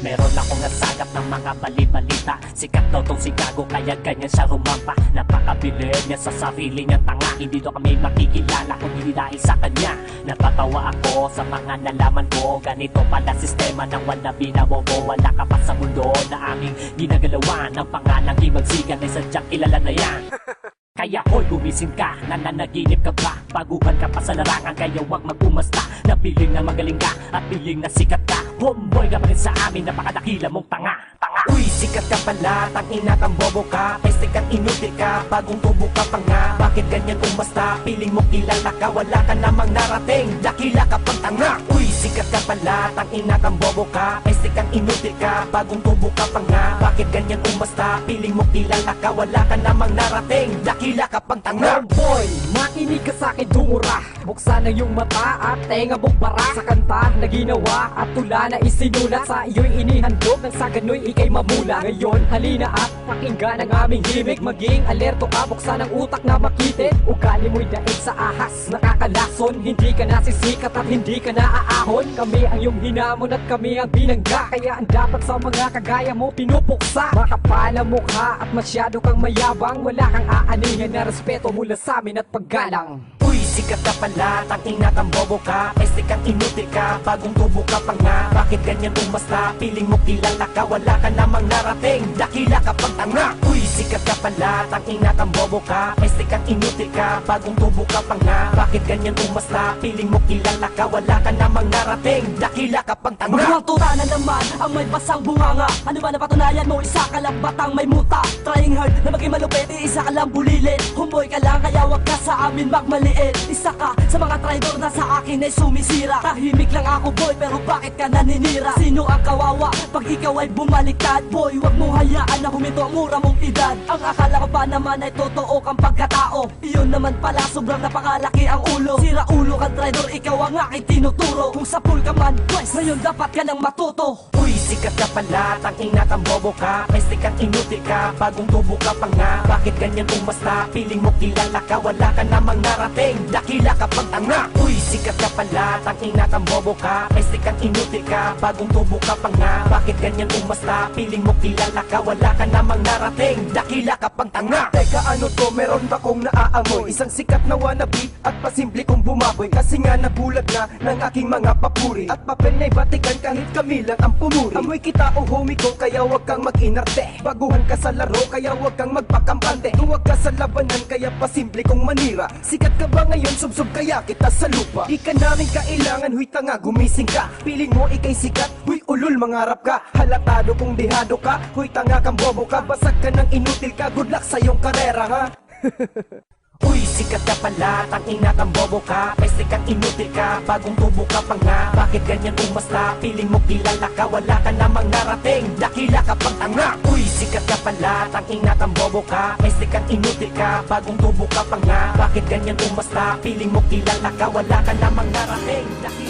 Meron akong nasagap ng mga bali-balita. Sikat daw tong si Gago kaya ganyan siya rumampa Napakabilib niya sa sarili niya tanga. Hindi daw kami makikilala kung hindi dahil sa kanya. Natatawa ako sa mga nalaman ko. Ganito pala sistema ng wannabe na bobo Wala ka pa sa mundo na aming ginagalawan. Ang pangalang himagsikan ay sadyang kilala na yan. Kaya hoy gumising ka, nananaginip ka ba? Baguhan ka pa sa larangan, kaya huwag magpumasta. Na piling na magaling ka, at piling na sikat ka Homeboy ka pa rin sa amin, napakadakila mong tanga. Tanga. Uy, sikat ka pala, tangina kang bobo ka. Peste kang inutil ka, bagong tubo ka pa nga. Bakit ganyan umasta? Piling mo kilala ka, wala ka namang narating. Dakila ka pang tanga. Uy, sikat ka pala, tangina kang bobo ka. Peste kang inutil ka, bagong tubo ka pa nga. Bakit ganyan umasta? Piling mo kilala ka, wala ka namang narating. Dakila ka pang tanga. Boy, makinig ka sa akin dumura Buksan ang iyong mata at tenga bugbara Sa kanta na ginawa at tula na isinulat Sa iyo'y inihandog nang sa gano'y ikay mamula. Ngayon halina at pakinggan ang aming himig. Maging alerto ka, buksan ang utak na makitid Ugali mo'y daig sa ahas, nakakalason. Hindi ka nasisikat at hindi ka naaahon. Kami ang iyong hinamon at kami ang binangga. Kaya ang dapat sa mga kagaya mo pinupuksa. Makapal ang mukha at masyado kang mayabang. Wala kang aanihin na respeto mula sa amin at paggalang Uy, sikat ka pala, tangina kang bobo ka. Peste kang inutil ka, bagong tubo ka pa nga. Bakit ganyan umasta, piling mo kilala ka Wala ka namang narating, dakila ka pang tanga. Uy, sikat ka pala, tangina kang bobo ka. Peste kang inutil ka, bagong tubo ka pa nga. Bakit ganyan umasta, piling mo kilala ka Wala ka namang narating, dakila ka pang tanga. Magawang tuta na naman ang may basang bunganga. Ano ba napatunayan mo? Isa ka lang batang may muta. Trying hard na maging malupit isa ka lang bulilit Humboy ka lang kaya wag ka sa amin magmaliit Isa ka sa mga traidor na sa akin ay sumisira? Tahimik lang ako boy pero bakit ka naninira? Sino ang kawawa? Pag ikaw ay bumaliktad Boy wag mo hayaan na huminto. Ang mura mong edad. Ang akala ko pa naman ay totoo kang pagkatao? Iyon naman pala sobrang napakalaki ang ulo. Sira ulo ka traidor ikaw ang aking tinuturo. Kung sa pool ka man pues ngayon dapat ka nang matuto. Uy, sikat ka pala, tangina kang bobo ka. Peste kang inutil ka, bagong tubo ka pa nga. Bakit ganyan umasta, piling mo kilala ka Wala ka namang narating, dakila ka pang tanga Uy, sikat ka pala, tangina kang bobo ka. Peste kang inutil ka, bagong tubo ka pa nga. Bakit ganyan umasta, piling mo kilala ka Wala ka namang narating, dakila ka pang tanga Teka ano to, meron ba kong naaamoy? Isang sikat na wannabe at pasimple kong bumaboy. Kasi nga nabulag na ng aking mga papuri. At papel na'y batikan kahit kami lang ang pumuri. Amoy kita o homie ko kaya wag kang mag-inarte. Baguhan ka sa laro kaya wag kang magpakampante. Tuwag ka sa labanan kaya pasimple kong manira. Sikat ka ba ngayon subsob kaya kita sa lupa. Di ka namin kailangan huy tanga gumising ka. Piling mo ikay sikat huy ulul mangarap ka. Halatado kung dehado ka huy tanga kang bobo ka. Basag ka ng inutil ka good luck sa iyong karera ha Uy, sikat ka pala, tangina kang bobo ka. Peste kang inutil ka, bagong tubo ka pa nga. Bakit ganyan umasta, piling mo kilala ka Wala ka namang narating, dakila ka pang tanga. Uy, sikat ka pala, tangina kang bobo ka. Peste kang inutil ka, bagong tubo ka pa nga. Bakit ganyan umasta, piling mo kilala ka Wala ka namang narating, dakila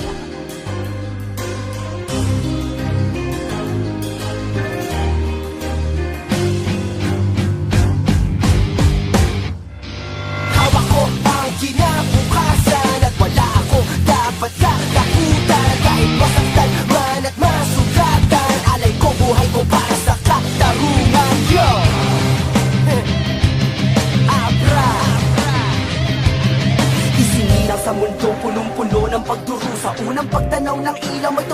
dapat katakutan Kahit masaktan man at masugatan Alay ko buhay ko para sa katarungan Yo! Abra! Isinilang sa mundo punong-puno ng pagdurusa Unang pagtanaw ng ilaw may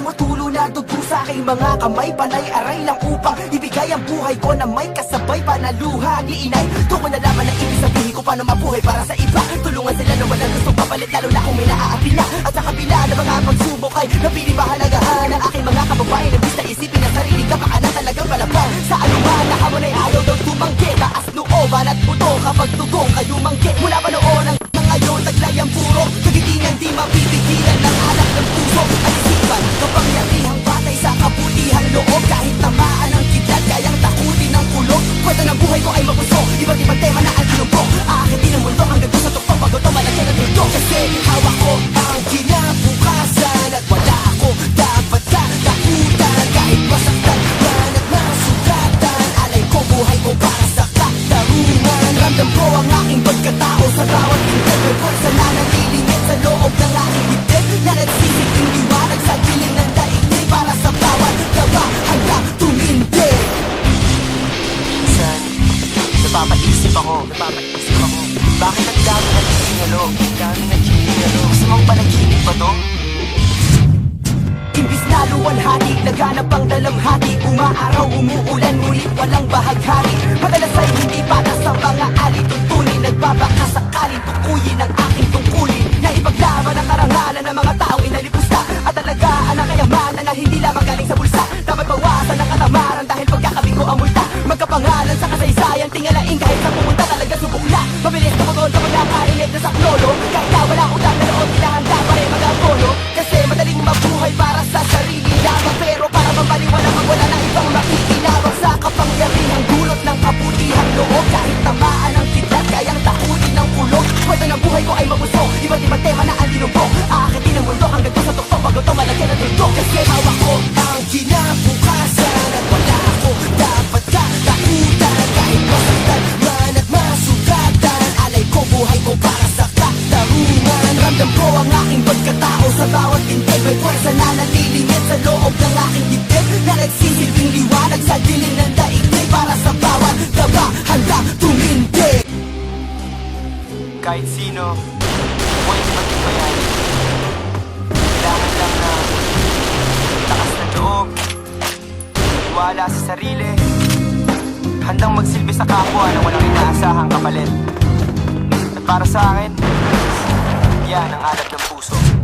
na dugo. Sa aking mga kamay Panay aray lang upang ibigay ang buhay ko na may kasabay panaluha Ni inay, doon ko nalaman ang ibig sabihin ko paano mabuhay para sa iba. Tulungan sila na walang gusto papalit lalo na kung may naaapi na sa kabila ng mga pagsubok ay napili mahalagahan Ang aking mga kababayan na bis na isipin ang sarili ka baka na talagang palaban Sa anuman na hamon ay ayaw daw tumanggi Taas looban at buto kapag tugong kayo manggi Mula pa noon ang ngayon taglay ang puro Kagitingan di mapipigilan ng alak ng puso. At isipan, kapangyarihang batay sa kabutihan loob Kahit tamaan ng kidlat, kayang takutin ng kulog. Kwento ng buhay ko ay mapuso Iba't ibang tema na ang tinubo Aakitin ang mundo hanggang sa tukpong Bago tumalagyan ng mundo Kasi ng mga taong ang aking pagkatao Sa bawat intay may pwersa na nalilingit Sa loob ng aking dibdib Na nagsisilbing liwanag sa dilim ng daigdig Para sa bawat daba handa tumindi. Kahit sino, pwede magtibayan Kailangan lang na lakas ng loob. Tiwala sa sarili. Handang magsilbi sa kapwa na walang inaasahang kapalit. At para sa akin, yan ang alat ng puso.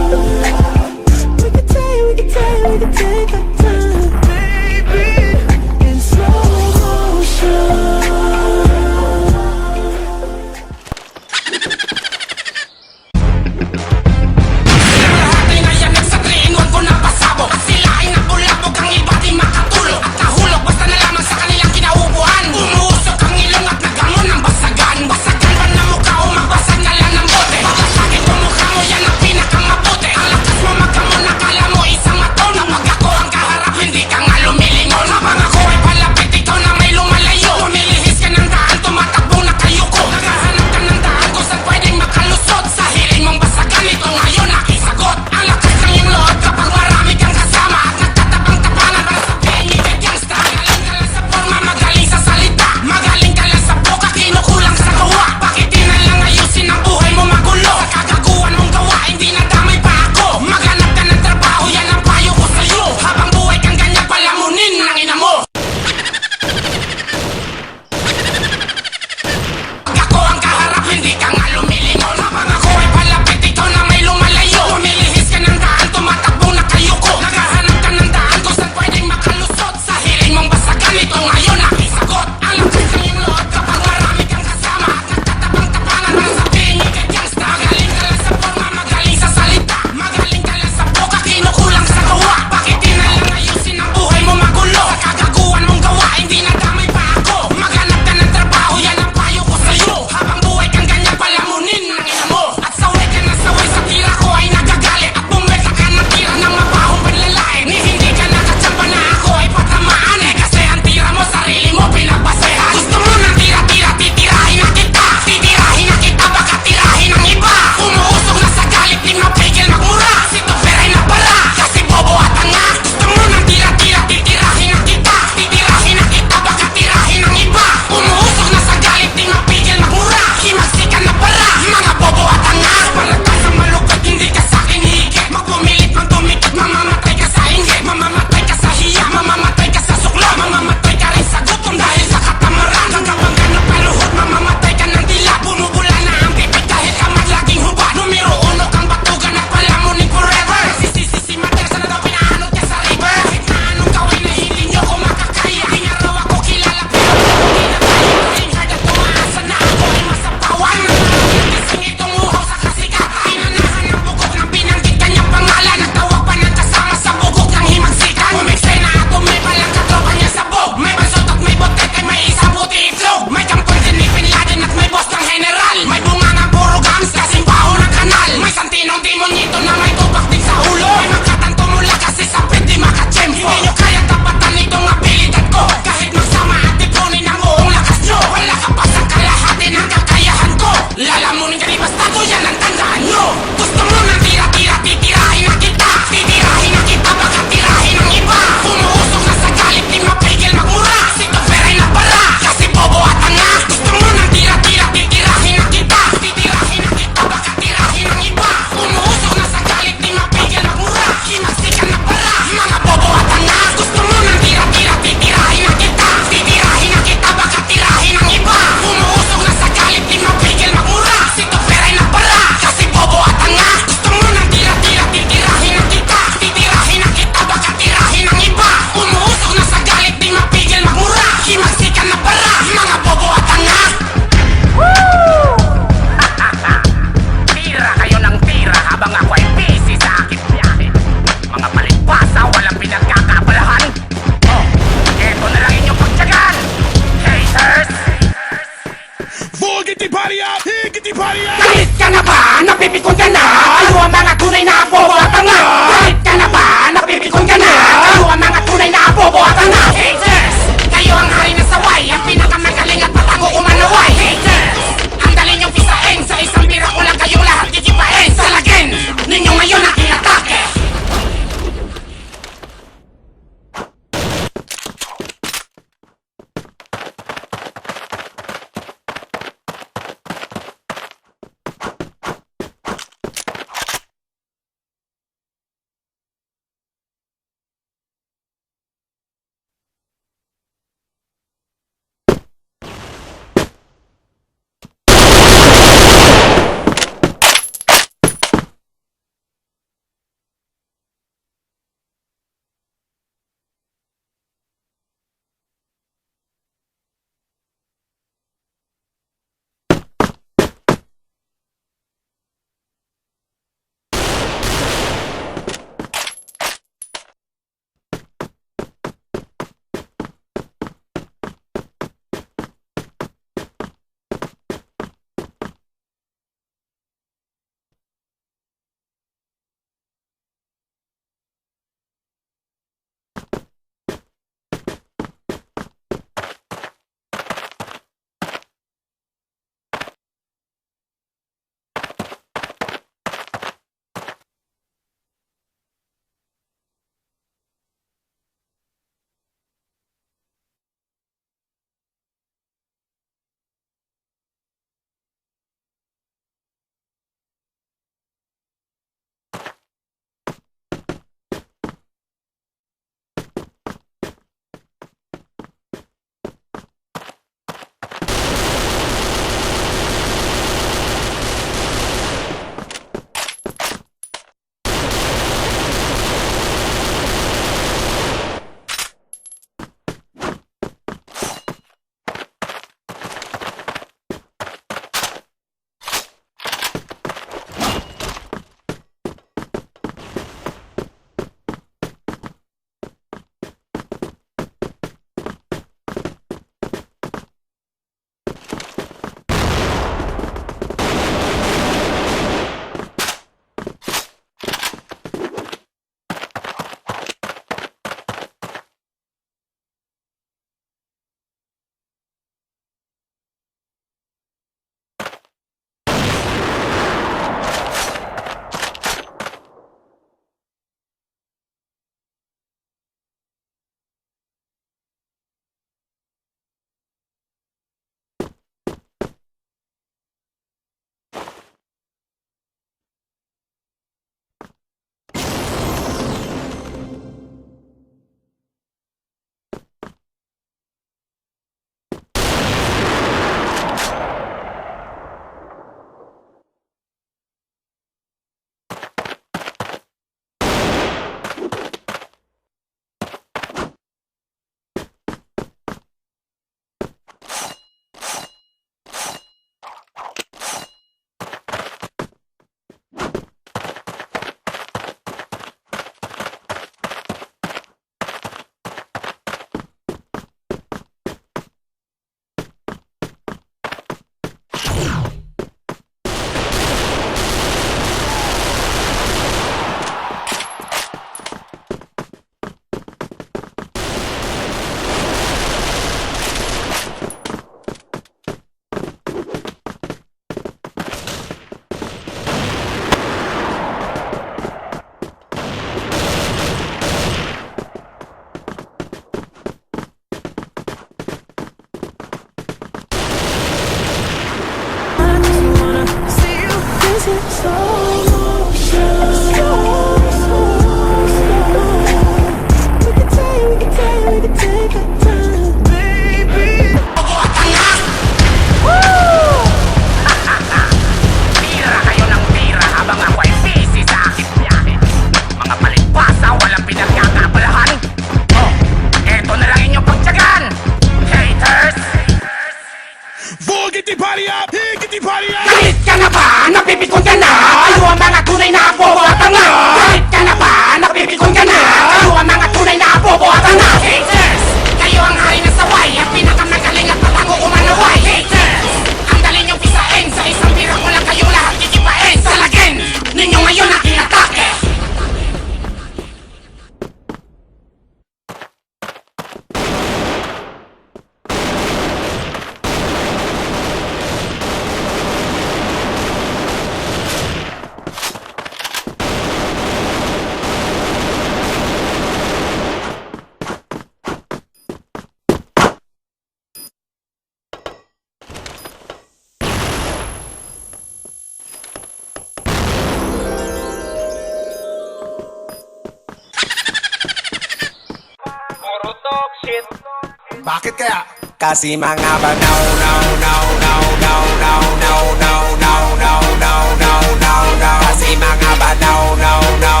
sakit kaya? Kasi mga ba no no no no no no no no no no no no no no Kasi mga ba no no no